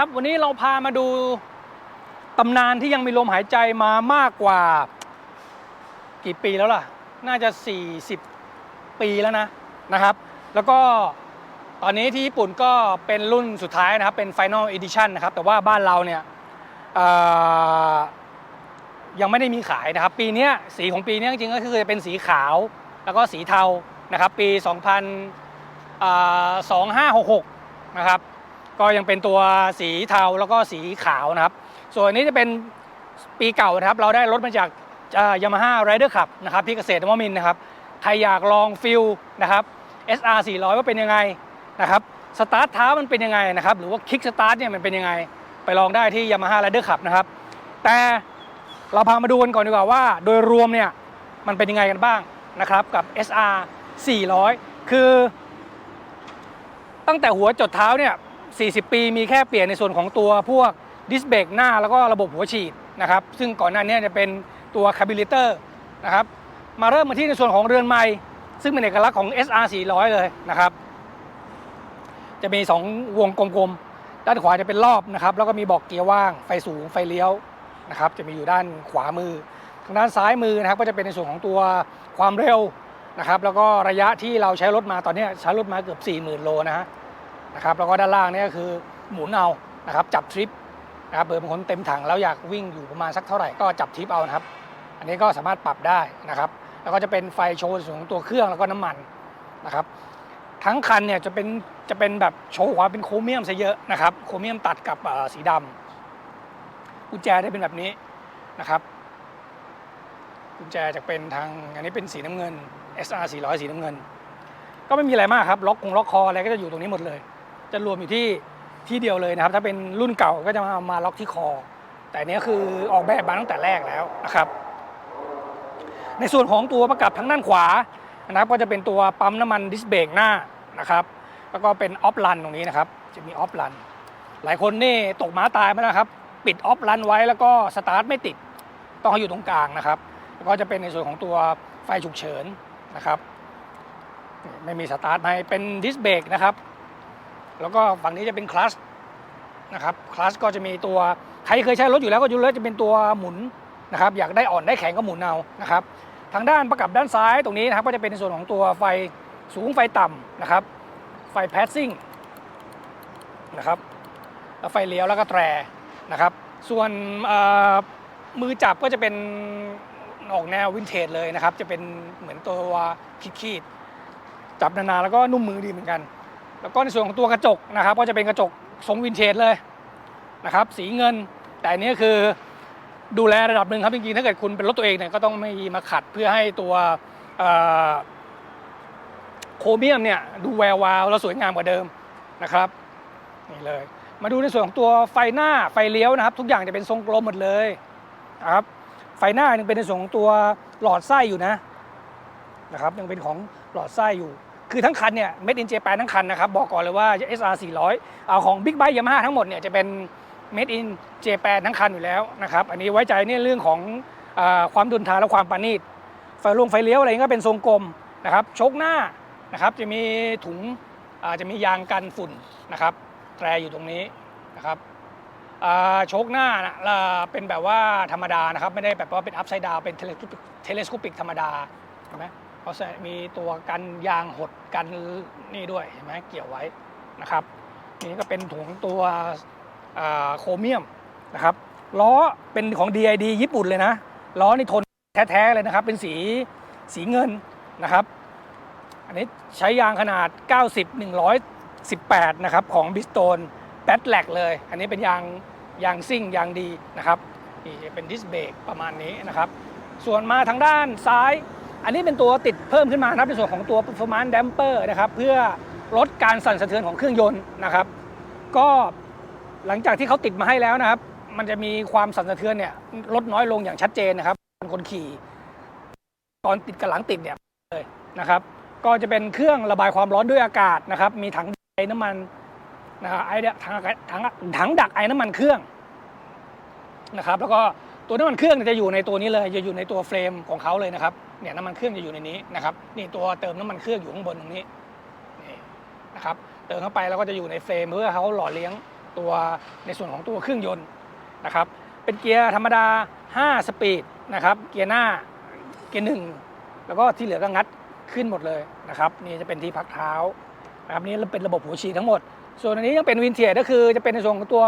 วัสดีครับ วันนี้เราพามาดูตำนานที่ยังมีลมหายใจมามากกว่า กี่ปีแล้วล่ะ น่าจะ 40 ปีแล้วนะนะครับ แล้วก็ตอนนี้ที่ญี่ปุ่นก็เป็นรุ่นสุดท้ายนะครับ เป็น Final Edition นะครับ แต่ว่าบ้านเราเนี่ยยังไม่ได้มีขายนะครับ ปีนี้สีของปีนี้จริงๆก็คือจะเป็นสีขาวแล้วก็สีเทานะครับ ปี2000อ่า2566 นะครับ ก็ยังเป็นตัวสีเทาแล้วก็สีขาวนะครับ ส่วนนี้จะเป็นปีเก่านะครับ เราได้รถมาจากยามาฮ่าไรเดอร์ขับนะครับที่เกษตรนวมินนะครับ ใครอยากลองฟิลนะครับ SR 400 ว่าเป็นยังไงนะครับสตาร์ทเท้ามันเป็นยังไงนะครับ หรือว่าคิกสตาร์ทเนี่ยมันเป็นยังไง ไปลองได้ที่ยามาฮ่าไรเดอร์ขับนะครับ แต่เราพามาดูกันก่อนดีกว่าว่า โดยรวมเนี่ยมันเป็นยังไงกันบ้างนะครับกับ SR 400 คือ ตั้งแต่หัวจดเท้าเนี่ย 40 ปีมีแค่เปลี่ยนในส่วนของตัวพวกดิสเบรกหน้าแล้วก็ระบบหัวฉีดนะครับซึ่งก่อนหน้านี้จะเป็นตัวคาบิลิเตอร์นะครับมาเริ่มมาที่ในส่วนของเรือนไม้ซึ่งเป็นเอกลักษณ์ของ SR 400 เลยนะครับ จะมี 2 วงกลมๆ ด้านขวาจะเป็นรอบนะครับ แล้วก็มีบอกเกียร์ว่าง ไฟสูง ไฟเลี้ยวนะครับ จะมีอยู่ด้านขวามือ ทางด้านซ้ายมือนะครับ ก็จะเป็นในส่วนของตัวความเร็วนะครับ แล้วก็ระยะที่เราใช้รถมาตอนนี้ใช้รถมาเกือบ 40,000 โลนะฮะ นะครับแล้วก็ด้านล่างนี่ก็คือหมุนเอานะครับจับทริปนะครับเบอร์บางคนเต็มถังแล้วอยากวิ่งอยู่ประมาณสักเท่าไหร่ก็จับทริปเอานะครับ อันนี้ก็สามารถปรับได้นะครับ แล้วก็จะเป็นไฟโชว์ส่วนของตัวเครื่องแล้วก็น้ำมันนะครับ ทั้งคันเนี่ยจะเป็นจะเป็นแบบโชว์ความเป็นโครเมียมซะเยอะนะครับโครเมียมตัดกับสีดำกุญแจได้เป็นแบบนี้นะครับกุญแจจะเป็นทางอันนี้เป็นสีน้ำเงิน SR 400 สีน้ำเงิน ก็ไม่มีอะไรมากครับ ล็อกคงล็อกคออะไรก็จะอยู่ตรงนี้หมดเลย จะรวมอยู่ที่ที่เดียวเลยนะครับ ถ้าเป็นรุ่นเก่าก็จะมามาล็อกที่คอ แต่อันนี้คือออกแบบมาตั้งแต่แรกแล้วนะครับ ในส่วนของตัวประกับทางด้านขวานะครับก็จะเป็นตัวปั๊มน้ำมันดิสเบรกหน้านะครับ แล้วก็เป็นออฟลันตรงนี้นะครับ จะมีออฟลันหลายคนนี่ตกม้าตายไปแล้วครับ ปิดออฟลันไว้แล้วก็สตาร์ทไม่ติดต้องให้อยู่ตรงกลางนะครับ แล้วก็จะเป็นในส่วนของตัวไฟฉุกเฉินนะครับ ไม่มีสตาร์ทให้เป็นดิสเบรกนะครับ แล้วก็ฝั่งนี้จะเป็นคลัชนะครับคลัชก็จะมีตัวใครเคยใช้รถอยู่แล้วก็ยู่แล้วจะเป็นตัวหมุนนะครับอยากได้อ่อนได้แข็งก็หมุนเอานะครับทางด้านประกับด้านซ้ายตรงนี้นะครับก็จะเป็นในส่วนของตัวไฟสูงไฟต่ำนะครับ ไฟแพสซิ่งนะครับแล้วไฟเลี้ยวแล้วก็แตรนะครับ ส่วนมือจับก็จะเป็นออกแนววินเทจเลยนะครับ จะเป็นเหมือนตัวขีดๆจับนานๆแล้วก็นุ่มมือดีเหมือนกัน แล้วก็ในส่วนของตัวกระจกนะครับ ก็จะเป็นกระจกทรงวินเทจเลยนะครับ สีเงิน แต่อันนี้คือดูแลระดับหนึ่งครับจริงๆถ้าเกิดคุณเป็นรถตัวเองเนี่ยก็ต้องไม่มาขัดเพื่อให้ตัวโครเมียมเนี่ยดูแวววาวแล้วสวยงามกว่าเดิมนะครับนี่เลย มาดูในส่วนของตัวไฟหน้าไฟเลี้ยวนะครับ ทุกอย่างจะเป็นทรงกลมหมดเลยนะครับไฟหน้ายังเป็นในส่วนของตัวหลอดไส้อยู่นะนะครับยังเป็นของหลอดไส้อยู่ คือทั้งคันเนี่ยเม็ดอินเจแปนทั้งคันนะครับบอกก่อนเลยว่า SR 400เอาของ Big Bike Yamaha ทั้งหมดเนี่ยจะเป็นเม็ดอินเจแปนทั้งคันอยู่แล้วนะครับอันนี้ไว้ใจเนี่ยเรื่องของอความดุนทานและความปานีตไฟลงไฟเลี้ยวอะไรก็เป็นทรงกลมนะครับชคหน้านะครับจะมีถุงจะมียางกันฝุ่นนะครับแตรอยู่ตรงนี้นะครับโชคหน้านะอ่าเป็นแบบว่าธรรมดานะครับ ไม่ได้แบบว่าเป็นอัพไซด์ดาวเป็นเทเลสโคปิกธรรมดาเห็นไหม เขาใส่มีตัวกันยางหดกันนี่ด้วยเห็นไหมเกี่ยวไว้นะครับ นี่ก็เป็นถุงตัวโครเมียมนะครับล้อเป็นของ DID ญี่ปุ่นเลยนะล้อนี่ทนแท้ๆเลยนะครับ เป็นสีสีเงินนะครับ อันนี้ใช้ยางขนาด 90 118 นะครับ ของบิสโตนแบทแลกเลย อันนี้เป็นยางยางซิ่งยางดีนะครับนี่เป็นดิสเบรกประมาณนี้นะครับ ส่วนมาทางด้านซ้าย อันนี้เป็นตัวติดเพิ่มขึ้นมานะครับในส่วนของตัว performance damper นะครับเพื่อลดการสั่นสะเทือนของเครื่องยนต์นะครับ ก็หลังจากที่เขาติดมาให้แล้วนะครับ มันจะมีความสั่นสะเทือนเนี่ยลดน้อยลงอย่างชัดเจนนะครับคนขี่ตอนติดกับหลังติดเนี่ยเลยนะครับ ก็จะเป็นเครื่องระบายความร้อนด้วยอากาศนะครับ มีถังไอน้ำมันนะครับไอเดียถังถังถังดักไอ้น้ำมันเครื่องนะครับ แล้วก็ตัวน้ำมันเครื่องจะอยู่ในตัวนี้เลยจะอยู่ในตัวเฟรมของเขาเลยนะครับ เนี่ยน้ำมันเครื่องจะอยู่ในนี้นะครับนี่ตัวเติมน้ำมันเครื่องอยู่ข้างบนตรงนี้นี่นะครับเติมเข้าไปแล้วก็จะอยู่ในเฟรมเพื่อเขาหล่อเลี้ยงตัวในส่วนของตัวเครื่องยนต์นะครับเป็นเกียร์ธรรมดา 5 สปีดนะครับเกียร์หน้าเกียร์หนึ่งแล้วก็ที่เหลือก็งัดขึ้นหมดเลยนะครับนี่จะเป็นที่พักเท้านะครับนี่เป็นระบบหัวฉีดทั้งหมด ส่วนอันนี้ยังเป็นวินเทียก็คือจะเป็นในส่วนของตัว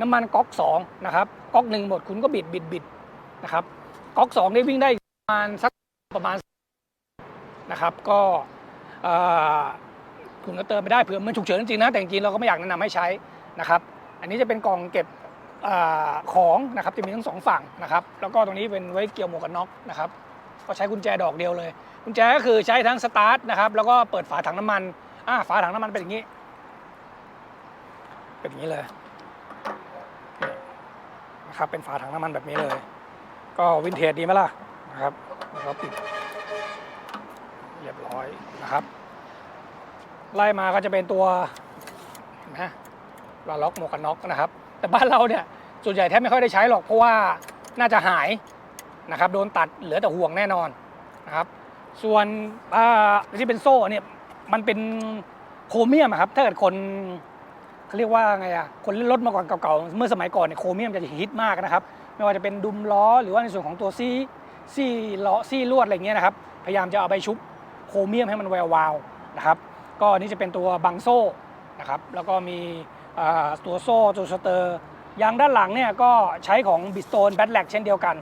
น้ำมันก๊อก2นะครับก๊อกหนึ่งหมดคุณก็บิดบิดบิดนะครับก๊อก2ได้วิ่งได้ประมาณสัก ประมาณนะครับก็คุณก็เติมไปได้เผื่อมันฉุกเฉินจริงๆนะแต่จริงๆเราก็ไม่อยากแนะนำให้ใช้นะครับ อันนี้จะเป็นกล่องเก็บอของนะครับจะมีทั้งสองฝั่งนะครับแล้วก็ตรงนี้เป็นไว้เกี่ยวหมวกกันน็อกนะครับก็ใช้กุญแจดอกเดียวเลย กุญแจก็คือใช้ทั้งสตาร์ทนะครับแล้วก็เปิดฝาถังน้ำมันอ่าฝาถังน้ำมันเป็นอย่างนี้ เป็นอย่างนี้เลยนี่นะครับเป็นฝาถังน้ำมันแบบนี้เลย ก็วินเทจดีไหมล่ะนะครับ แล้วก็ปิด เรียบร้อยนะครับ ไล่มาก็จะเป็นตัวนไหมลาล็อกหมวกกันน็อกนะครับ แต่บ้านเราเนี่ยส่วนใหญ่แทบไม่ค่อยได้ใช้หรอกเพราะว่าน่าจะหายนะครับ โดนตัดเหลือแต่ห่วงแน่นอนนะครับ ส่วนที่เป็นโซ่เนี่ยมันเป็นโครเมียมครับถ้าเกิดคนเขาเรียกว่าไงอะคนเล่นรถมาก่อนเก่าๆเมื่อสมัยก่อนเนี่ยโครเมียมจะฮิตมากนะครับ ไม่ว่าจะเป็นดุมล้อหรือว่าในส่วนของตัวซี ซี่ล้อซี่ลวดอะไรเงี้ยนะครับ พยายามจะเอาไปชุบโครเมียมให้มันแวววาวนะครับ ก็นี่จะเป็นตัวบังโซ่นะครับ แล้วก็มีตัวโซ่ตัวสเตอร์ยางด้านหลังเนี่ยก็ใช้ของบิสโตนแบทแลกเช่นเดียวกัน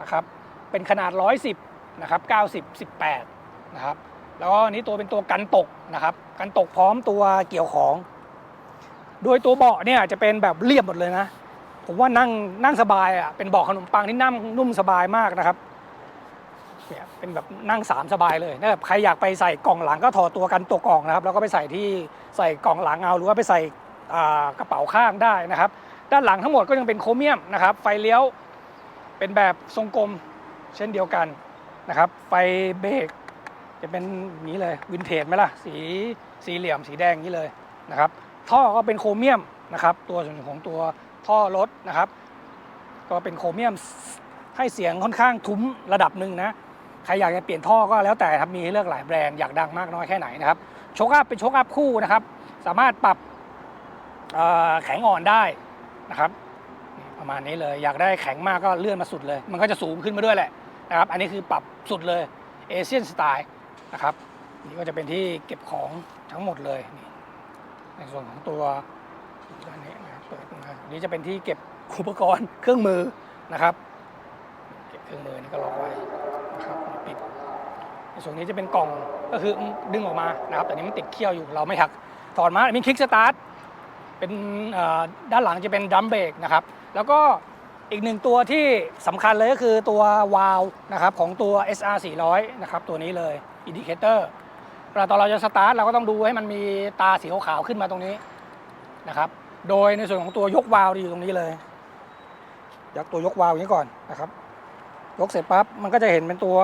นะครับเป็นขนาด 110นะครับ90 18นะครับแล้วก็นนี้ตัวเป็นตัวกันตกนะครับกันตกพร้อมตัวเกี่ยวของ โดยตัวเบาะเนี่ยจะเป็นแบบเรียบหมดเลยนะ ผมว่านั่งนั่งสบายอะเป็นเบาะขนมปังที่นั่งนุ่มสบายมากนะครับ เนี่ยเป็นแบบนั่งสามสบายเลยถ้าแบบใครอยากไปใส่กล่องหลังก็ถอดตัวกันตัวกล่องนะครับแล้วก็ไปใส่ที่ใส่กล่องหลังเอาหรือว่าไปใส่กระเป๋าข้างได้นะครับ ด้านหลังทั้งหมดก็ยังเป็นโครเมียมนะครับ ไฟเลี้ยวเป็นแบบทรงกลมเช่นเดียวกันนะครับ ไฟเบรกจะเป็นนี้เลยวินเทจไหมล่ะสีสีเหลี่ยมสีแดงอย่างนี้เลยนะครับ ท่อก็เป็นโครเมียมนะครับตัวส่วนของตัวท่อรถนะครับ ก็เป็นโครเมียมให้เสียงค่อนข้างทุ้มระดับหนึ่งนะ ใครอยากจะเปลี่ยนท่อก็แล้วแต่ครับมีให้เลือกหลายแบรนด์อยากดังมากน้อยแค่ไหนนะครับโชคอัพเป็นโชคอัพคู่นะครับ สามารถปรับแข็งอ่อนได้นะครับ ประมาณนี้เลยอยากได้แข็งมากก็เลื่อนมาสุดเลย มันก็จะสูงขึ้นมาด้วยแหละนะครับ อันนี้คือปรับสุดเลยเอเชียนสไตล์นะครับนี่ก็จะเป็นที่เก็บของทั้งหมดเลยในส่วนของตัวด้านนี้นะครับเปิดมานนี้จะเป็นที่เก็บอุปกรณ์เครื่องมือนะครับ เก็บเครื่องมือนี่ก็ล็อกไว้นะครับปิด ใน ส่วนนี้จะเป็นกล่องก็คือดึงออกมานะครับ แต่นี้มันติดเขี้ยวอยู่เราไม่หักถอดมามีคลิกสตาร์ทเป็นด้านหลังจะเป็นดัมเบรกนะครับ แล้วก็อีกหนึ่งตัวที่สำคัญเลยก็คือตัววาลนะครับของตัว SR 400นะครับตัวนี้เลยอินดิเคเตอร์เวลาตอนเราจะสตาร์ทเราก็ต้องดูให้มันมีตาสีขาวๆขึ้นมาตรงนี้นะครับ โดยในส่วนของตัวยกวาล์อยู่ตรงนี้เลยยักตัวยกวาล์อย่างนี้ก่อนนะครับ ยกเสร็จปั๊บมันก็จะเห็นเป็นตัว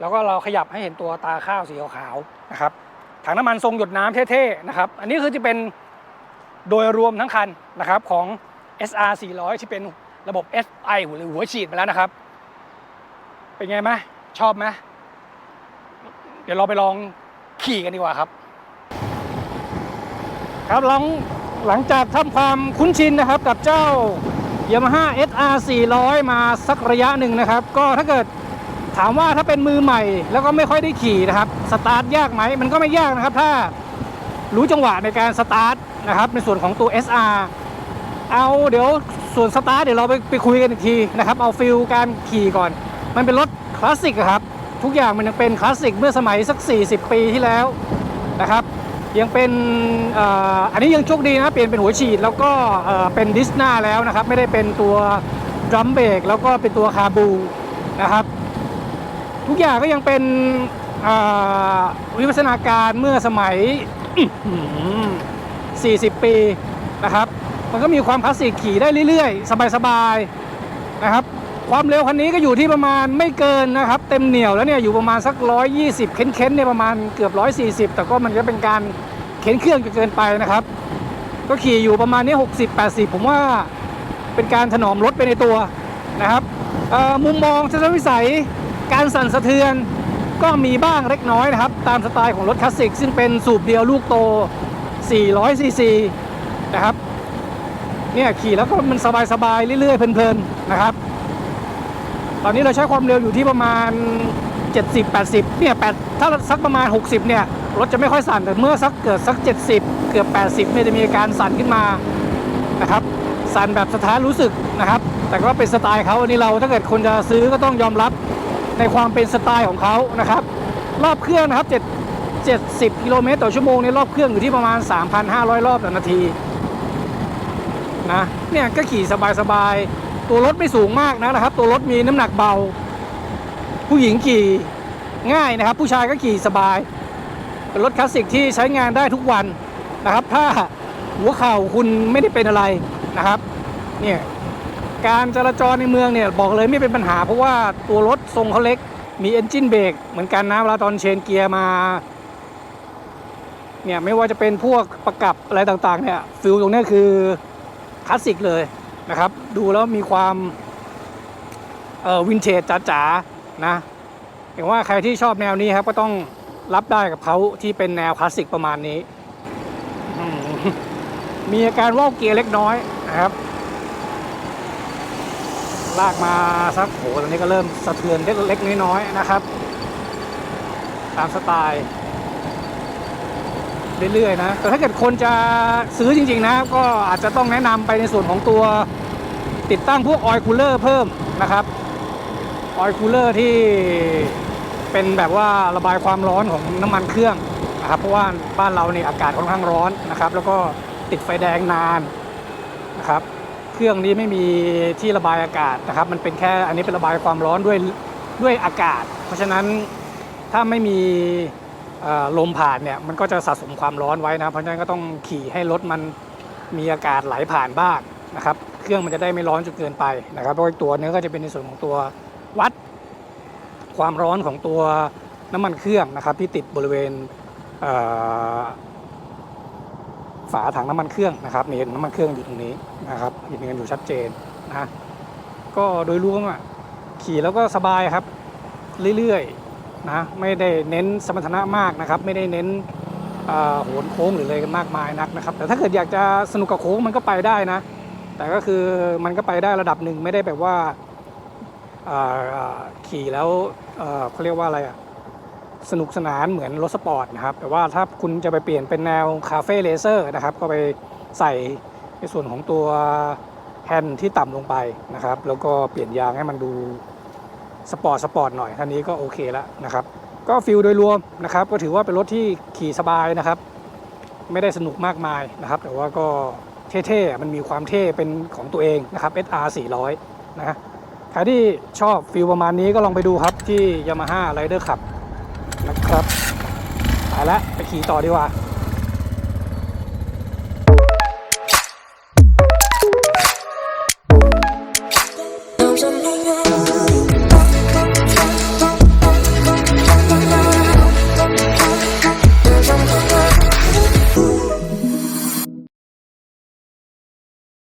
แล้วก็เราขยับให้เห็นตัวตาข้าวสีขาวๆนะครับถังน้ำมันทรงหยดน้ำเท่ๆนะครับอันนี้คือจะเป็นโดยรวมทั้งคันนะครับของ SR 400 ที่เป็นระบบ SI หรือหัวฉีดมาแล้วนะครับ เป็นไงไหมชอบไหมเดี๋ยวเราไปลองขี่กันดีกว่าครับ ครับหลังหลังจากทำความคุ้นชินนะครับกับเจ้า Yamaha SR 400 มาสักระยะหนึ่งนะครับ ก็ถ้าเกิด ถามว่าถ้าเป็นมือใหม่แล้วก็ไม่ค่อยได้ขี่นะครับสตาร์ทยากไหมมันก็ไม่ยากนะครับ ถ้ารู้จังหวะในการสตาร์ทนะครับในส่วนของตัว SR เอาเดี๋ยวส่วนสตาร์ทเดี๋ยวเราไปไปคุยกันอีกทีนะครับ เอาฟิลการขี่ก่อน มันเป็นรถคลาสสิกครับ ทุกอย่างมันยังเป็นคลาสสิกเมื่อสมัยสัก 40 ปีที่แล้วนะครับ ยังเป็นอ,อันนี้ยังโชคดีนะเปลี่ยนเป็นหัวฉีดแล้วก็เป็นดิสนาแล้วนะครับ ไม่ได้เป็นตัวดรัมเบรกแล้วก็เป็นตัวคาบูนะครับ ทุกอย่างก็ยังเป็นวิวัฒนาการเมื่อสมัย 40 ปีนะครับ มันก็มีความคลาสสิกขี่ได้เรื่อยๆ สบายๆนะครับ ความเร็วคันนี้ก็อยู่ที่ประมาณไม่เกินนะครับ เต็มเหนี่ยวแล้วเนี่ยอยู่ประมาณสัก 120 เค้นๆเนี่ยประมาณเกือบ 140 แต่ก็มันก็เป็นการเข็นเครื่องจนเกินไปนะครับ ก็ขี่อยู่ประมาณนี้ 60 80 ผมว่าเป็นการถนอมรถไปในตัวนะครับมุมมองทัศนวิสัย การสั่นสะเทือนก็มีบ้างเล็กน้อยนะครับ ตามสไตล์ของรถคลาสสิก ซึ่งเป็นสูบเดียวลูกโต 400ซีซีนะครับ เนี่ยขี่แล้วก็มันสบายๆเรื่อยๆ เพลินๆนะครับ ตอนนี้เราใช้ความเร็วอยู่ที่ประมาณ 70 80 เนี่ย8ถ้าสักประมาณ 60 เนี่ย รถจะไม่ค่อยสั่นแต่เมื่อสักเกิดสัก 70 เกือบ 80เนี่ยจะมีอาการสั่นขึ้นมานะครับ สั่นแบบสถานรู้สึกนะครับ แต่ก็เป็นสไตล์เขาอันนี้เราถ้าเกิดคนจะซื้อก็ต้องยอมรับ ในความเป็นสไตล์ของเขานะครับรอบเครื่องนะครับ7 70กิโลเมตรต่อชั่วโมงในรอบเครื่องอยู่ที่ประมาณ 3,500 รอบต่อนาทีนะเนี่ยก็ขี่สบายๆ ตัวรถไม่สูงมากนะครับ ตัวรถมีน้ำหนักเบา ผู้หญิงขี่ง่ายนะครับ ผู้ชายก็ขี่สบาย เป็นรถคลาสสิกที่ใช้งานได้ทุกวันนะครับ ถ้าหัวเข่าคุณไม่ได้เป็นอะไรนะครับ เนี่ย การจราจรในเมืองเนี่ยบอกเลยไม่เป็นปัญหา เพราะว่าตัวรถทรงเขาเล็ก มีเอนจินเบรกเหมือนกันนะเวลาตอนเชนเกียร์มาเนี่ยไม่ว่าจะเป็นพวกประกับอะไรต่างๆเนี่ยฟิลตรงนี้คือคลาสสิกเลยนะครับ ดูแล้วมีความเอ่อวินเทจจ๋าๆนะเห็นว่าใครที่ชอบแนวนี้ครับก็ต้องรับได้กับเขาที่เป็นแนวคลาสสิกประมาณนี้ มีอาการว่าเกียร์เล็กน้อยนะครับ ลากมาสักโหตอนนี้ก็เริ่มสะเทือนเล็กๆน้อยๆนะครับ ตามสไตล์เรื่อยๆนะ แต่ถ้าเกิดคนจะซื้อจริง ๆ นะ ก็อาจจะต้องแนะนำไปในส่วนของตัวติดตั้งพวกออยล์คูลเลอร์เพิ่มนะครับออยล์คูลเลอร์ที่เป็นแบบว่าระบายความร้อนของน้ำมันเครื่องนะครับ เพราะว่าบ้านเราเนี่ยอากาศค่อนข้างร้อนนะครับ แล้วก็ติดไฟแดงนานนะครับ เครื่องนี้ไม่มีที่ระบายอากาศนะครับ มันเป็นแค่อันนี้เป็นระบายความร้อนด้วยด้วยอากาศ เพราะฉะนั้นถ้าไม่มีลมผ่านเนี่ยมันก็จะสะสมความร้อนไว้นะเพราะฉะนั้นก็ต้องขี่ให้รถมันมีอากาศไหลผ่านบ้างนะครับ เครื่องมันจะได้ไม่ร้อนจนเกินไปนะครับเพราะว่าอีกตัวเนี้ก็จะเป็นในส่วนของตัววัด ความร้อนของตัวน้ำมันเครื่องนะครับ ที่ติดบริเวณ ฝาถังน้ำมันเครื่องนะครับนี่น้ำมันเครื่องอยู่ตรงนี้นะครับเห็นกันอยู่ชัดเจนนะก็โดยรวมอะขี่แล้วก็สบายครับ เรื่อยๆนะไม่ได้เน้นสมรรถนะมากนะครับ ไม่ได้เน้นเอ่อโหนโค้งหรืออะไรกันมากมายนักนะครับ แต่ถ้าเกิดอยากจะสนุกกับโค้งมันก็ไปได้นะ แต่ก็คือมันก็ไปได้ระดับหนึ่งไม่ได้แบบว่าเอ่อขี่แล้วเอ่อเขาเรียกว่าอะไรอะ สนุกสนานเหมือนรถสปอร์ตนะครับ แต่ว่าถ้าคุณจะไปเปลี่ยนเป็นแนวคาเฟ่เลเซอร์นะครับ ก็ไปใส่ในส่วนของตัวแฮนด์ที่ต่ำลงไปนะครับ แล้วก็เปลี่ยนยางให้มันดูสปอร์ตสปอร์ตหน่อยท่านี้ก็โอเคแล้วนะครับ ก็ฟิลโดยรวมนะครับ ก็ถือว่าเป็นรถที่ขี่สบายนะครับ ไม่ได้สนุกมากมายนะครับ แต่ว่าก็เท่ๆ มันมีความเท่เป็นของตัวเองนะครับ SR 400นะใครที่ชอบฟิลประมาณนี้ก็ลองไปดูครับที่ Yamaha Rider Cup ครับไปแล้วไปขี่ต่อดีกว่า